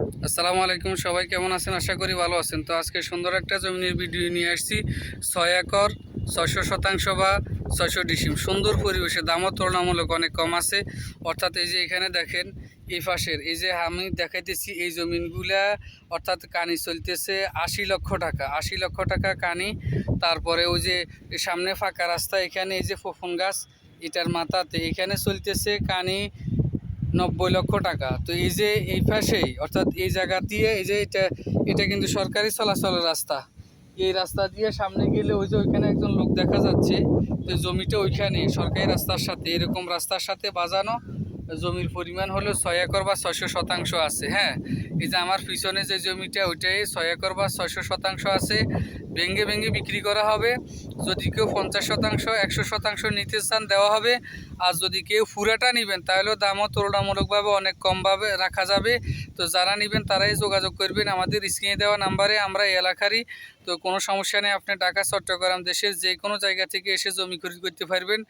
আসসালামু আলাইকুম, সবাই কেমন আছেন? আশা করি ভালো আছেন। তো আজকে সুন্দর একটা জমিনের ভিডিও নিয়ে আসছি। ছয় একর, ছয়শো শতাংশ বা ছয়শো ডিসিম। সুন্দর পরিবেশে দামও তুলনামূলক অনেক কম আছে। অর্থাৎ এই যে এখানে দেখেন, এই পাশের, এই যে আমি দেখাইতেছি এই জমিনগুলা, অর্থাৎ কানি চলতেছে আশি লক্ষ টাকা। আশি লক্ষ টাকা কানি। তারপরে ওই যে সামনে ফাঁকা রাস্তা, এখানে এই যে ফফন গাছ, এটার মাথাতে এখানে চলতেছে কানি নব্বই লক্ষ টাকা। তো এই যে এই পাশেই, অর্থাৎ এই জায়গা দিয়ে এই যে এটা এটা কিন্তু সরকারি চলাচলের রাস্তা। এই রাস্তা দিয়ে সামনে গেলে ওই যে ওইখানে একজন লোক দেখা যাচ্ছে, তো জমিটা ওইখানে, সরকারি রাস্তার সাথে, এরকম রাস্তার সাথে বাজানো, জমির পরিমাণ হলো ছয় একর বা ছয়শো শতাংশ আছে হ্যাঁ? এই যে আমার পিছনে যে জমিটা, ওইটাই ছয় একর বা ছয়শো শতাংশ আছে। ভেঙ্গে ভেঙ্গে বিক্রি করা হবে। যদি কেউ পঞ্চাশ শতাংশ, একশো শতাংশ নিতে চান দেওয়া হবে। আর যদি কেউ ফুরাটা নেবেন, তাহলেও দামও তুলনামূলকভাবে অনেক কমভাবে রাখা যাবে। তো যারা নেবেন, তারাই যোগাযোগ করবেন আমাদের স্ক্রিনে দেওয়া নাম্বারে। আমরা এলাকারই। তো কোনো সমস্যা নেই, আপনি ঢাকা, চট্টগ্রাম দেশের যে কোনো জায়গা থেকে এসে জমি খরিদ করতে পারবেন।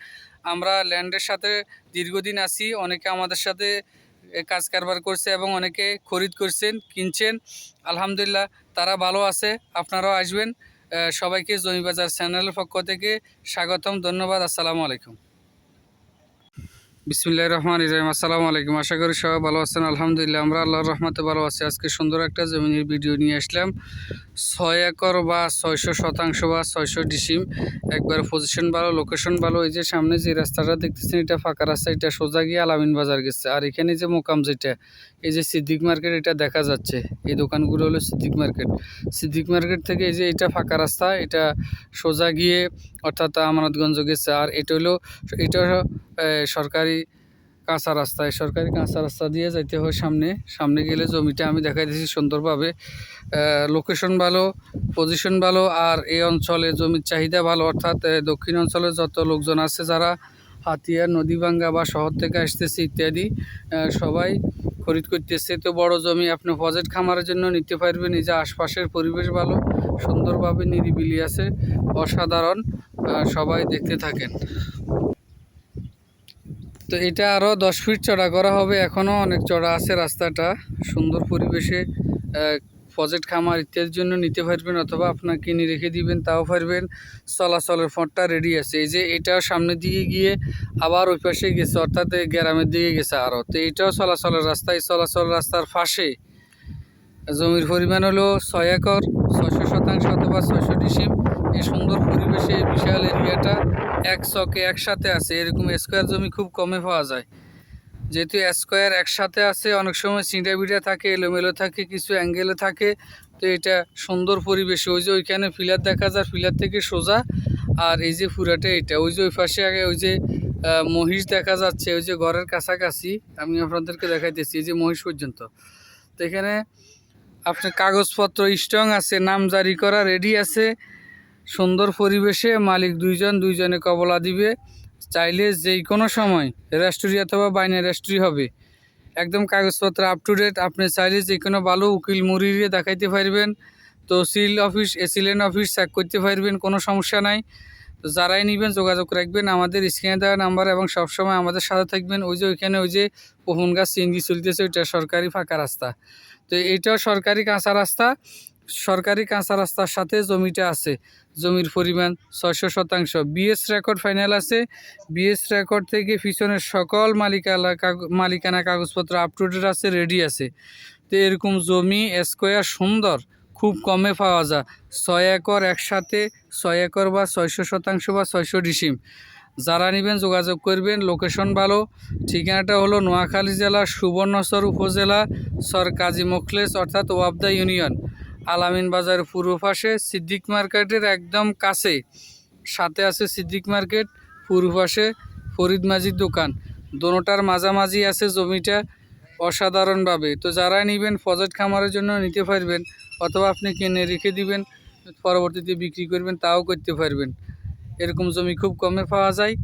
আমরা ল্যান্ডের সাথে দীর্ঘদিন আছি, অনেকে আমাদের সাথে কাজ কারবার করছে এবং অনেকে খরিদ করছেন, কিনছেন। আলহামদুলিল্লাহ, তারা ভালো আছে। আপনারাও আসবেন। সবাইকে জমি বাজার চ্যানেলের পক্ষ থেকে স্বাগতম, ধন্যবাদ, আসসালামু আলাইকুম। বিসমুল্লাহ রহমান ইরাহিম আসসালামু আলাইকুম। আশা করি সবাই ভালো আছেন। আলহামদুলিল্লাহ, আমরা আল্লাহর রহমতে ভালো আছি। আজকে সুন্দর একটা জমিনের ভিডিও নিয়ে আসলাম। ছয় একর বা ছয়শো শতাংশ বা ছয়শো ডিসিম, একবার পজিশন ভালো লোকেশন ভালো, এই যে সামনে যে রাস্তাটা দেখতেছেন, এটা ফাঁকা রাস্তা, এটা সোজা গিয়ে আলামিন বাজার গেছে। আর এখানে যে মোকাম যেটা, এই যে সিদ্দিক মার্কেট, এটা দেখা যাচ্ছে। এই দোকানগুলো হলো সিদ্দিক মার্কেট। সিদ্দিক মার্কেট থেকে এই যে এটা ফাঁকা রাস্তা, এটা সোজা গিয়ে অর্থাৎ আমানতগঞ্জ গেছে। আর এটা হলো, এটা সরকারি কাঁচা রাস্তা, এই সরকারি কাঁচা রাস্তা দিয়ে যাইতে হয় সামনে। সামনে গেলে জমিটা আমি দেখাই দিয়েছি সুন্দরভাবে। লোকেশন ভালো পজিশন ভালো, আর এই অঞ্চলে জমির চাহিদা ভালো। অর্থাৎ দক্ষিণ অঞ্চলে যত লোকজন আছে, যারা হাতিয়া, নদীভাঙ্গা বা শহর থেকে আসতেছে ইত্যাদি সবাই খরিদ করতেছে। তো বড় জমি আপনি প্রজেক্ট খামারের জন্য নিতে পারবেন। এই যে আশপাশের পরিবেশ ভালো, সুন্দরভাবে নিরিবিলি আছে, অসাধারণ সবাই দেখতে থাকেন। তো এটা আরও দশ ফিট চড়া করা হবে। এখনও অনেক চড়া আছে রাস্তাটা। সুন্দর পরিবেশে প্রজেক্ট খামার ইত্যাদির জন্য নিতে পারবেন অথবা আপনার কিনে রেখে দিবেন, তাও পারবেন। চলাচলের ফটটা রেডি আছে। এই যে এটাও সামনের দিকে গিয়ে আবার ওই পাশে গেছে, অর্থাৎ গ্রামের দিকে গেছে আরও তো এটাও চলাচলের রাস্তা। এই চলাচল রাস্তার পাশে জমির পরিমাণ হলো ছয় একর, ছয়শো শতাংশ অথবা ছয়শো ডিসিম। এই সুন্দর পরিবেশে বিশাল এরিয়াটা এক চকে একসাথে আছে, এরকম স্কোয়ার জমি খুব কমে পাওয়া যায়। যেহেতু স্কোয়ার একসাথে আছে, অনেক সময় চিঁটা বিটা থাকে, এলোমেলো থাকে, কিছু অ্যাঙ্গেলে থাকে, তো এটা সুন্দর পরিবেশে। ওই যে ওইখানে ফিলার দেখা যায়, ফিলার থেকে সোজা, আর এই যে ফুরাটা এটা। ওই যে ওই পাশে আগে ওই যে মহিষ দেখা যাচ্ছে, ওই যে ঘরের কাছাকাছি। আমি আপনাদেরকে দেখাইতেছি, এই যে মহিষ পর্যন্ত। তো এখানে আপনার কাগজপত্র, স্ট্রং আছে, নাম জারি করা রেডি আছে। সুন্দর পরিবেশে মালিক দুইজন, দুইজনে কবলা দিবে। চাইলে যেই কোনো সময় রেস্টুরি অথবা বাইনে রেস্টুরি হবে। একদম কাগজপত্র আপ টু ডেট আপনি চাইলে যে কোনো ভালো উকিল মুরিয়ে দেখাইতে পারবেন। Tehsil office, AC land office check করতে পারবেন, কোনো সমস্যা নাই। তো যারাই নেবেন, যোগাযোগ রাখবেন। আমাদের স্ক্রিনে দেওয়া নাম্বার এবং সবসময় আমাদের সাথে থাকবেন। ওই যে ওইখানে ওই যে পোহন গাছ, সিএনজি চলতেছে, ওইটা সরকারি ফাঁকা রাস্তা। তো এইটাও সরকারি কাঁচা রাস্তা। সরকারি কাঁচা রাস্তার সাথে জমিটা আছে। জমির পরিমাণ ছয়শো শতাংশ। বিএস রেকর্ড ফাইনাল আছে। বিএস রেকর্ড থেকে পিছনের সকল মালিকানা মালিকানা কাগজপত্র আপ টু ডেট আছে রেডি আছে। তো এরকম জমি স্কোয়ার সুন্দর, খুব কমে পাওয়া যায়। ছয় একর একসাথে, ছয় একর বা ছয়শো শতাংশ বা ছয়শো ডিসিম। যারা নেবেন যোগাযোগ করবেন লোকেশন ভালো। ঠিকানাটা হলো নোয়াখালী জেলা সুবর্ণচর উপজেলা, সর কাজী মোখলেস, অর্থাৎ ওয়াবদা ইউনিয়ন। আলামিন বাজার পূর্ব পাশে সিদ্দিক মার্কেটের একদম কাছে সাথে আছে সিদ্দিক মার্কেট, পূর্ব পাশে ফরিদ মাজির দোকান। দোনোটার মাঝামাঝি আছে জমিটা অসাধারণভাবে। তো যারা নেবেন প্রজেক্ট খামারের জন্য নিতে পারবেন, অথবা আপনি কিনে রেখে দিবেন, পরবর্তীতে বিক্রি করবেন, তাও করতে পারবেন। এরকম জমি খুব কমে পাওয়া যায়,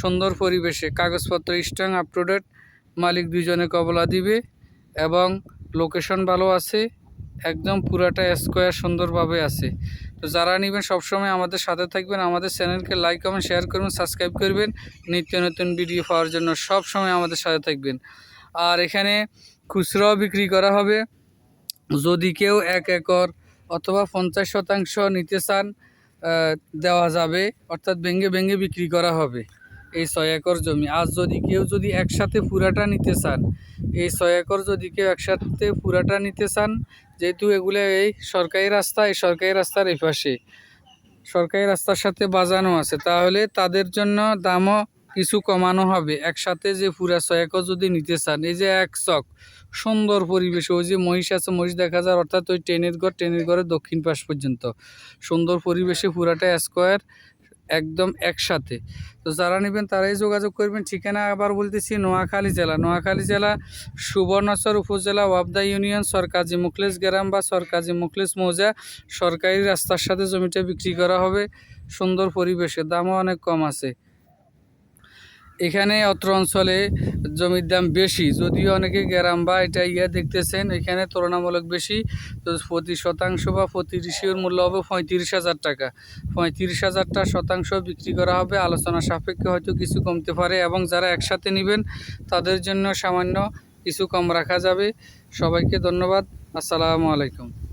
সুন্দর পরিবেশে। কাগজপত্র স্ট্রং আপ টু ডেট মালিক দুজনে কবলা দিবে এবং লোকেশন ভালো আছে। একদম পুরাটা স্কোয়ার সুন্দরভাবে আছে। তো যারা নেবেন সবসময় আমাদের সাথে থাকবেন, আমাদের চ্যানেলকে লাইক কমেন্ট শেয়ার করবেন সাবস্ক্রাইব করবেন। নিত্য নতুন ভিডিও পাওয়ার জন্য সব সময় আমাদের সাথে থাকবেন। আর এখানে খুচরাও বিক্রি করা হবে। যদি কেউ এক একর অথবা পঞ্চাশ শতাংশ নিতে চান দেওয়া যাবে। অর্থাৎ ভেঙে ভেঙে বিক্রি করা হবে। এই ছয় একর জমি। আর যদি কেউ যদি একসাথে পুরাটা নিতে চান, এই ছয় একর যদি কেউ একসাথে পুরাটা নিতে চান, যেহেতু এগুলো এই সরকারি রাস্তা, এই সরকারি রাস্তার এই পাশে। সরকারি রাস্তার সাথে বাজানো আছে, তাহলে তাদের জন্য দামও কিছু কমানো হবে। একসাথে যে পুরা ছয় একর যদি নিতে চান, এই যে এক চক, সুন্দর পরিবেশ, ওই যে মহিষ আছে, মহিষ দেখা যায়, অর্থাৎ ওই ট্রেনের ঘর, ট্রেনের ঘরের দক্ষিণ পাশ পর্যন্ত। সুন্দর পরিবেশে পুরাটা স্কোয়ার একদম একসাথে। তো যারা নেবেন তারাই যোগাযোগ করবেন। ঠিকানা আবার বলতেছি নোয়াখালী জেলা। নোয়াখালী জেলা সুবর্ণচর উপজেলা, ওয়াবদা ইউনিয়ন সরকারি মুখলেস গ্রাম বা সরকারি মুখলেস মৌজা। সরকারি রাস্তার সাথে জমিটা বিক্রি করা হবে। সুন্দর পরিবেশে। দামও অনেক কম আছে। এখানে অত্র অঞ্চলে জমির দাম বেশি। যদিও অনেকে গ্রাম বা এটা ইয়া দেখতেছেন, এখানে তুলনামূলক বেশি। তো প্রতি শতাংশ বা প্রতি ঋষির মূল্য হবে পঁয়ত্রিশ হাজার টাকা। পঁয়ত্রিশ হাজারটা শতাংশ বিক্রি করা হবে, আলোচনা সাপেক্ষে হয়তো কিছু কমতে পারে এবং যারা একসাথে নেবেন, তাদের জন্য সামান্য কিছু কম রাখা যাবে। সবাইকে ধন্যবাদ। আসসালামু আলাইকুম।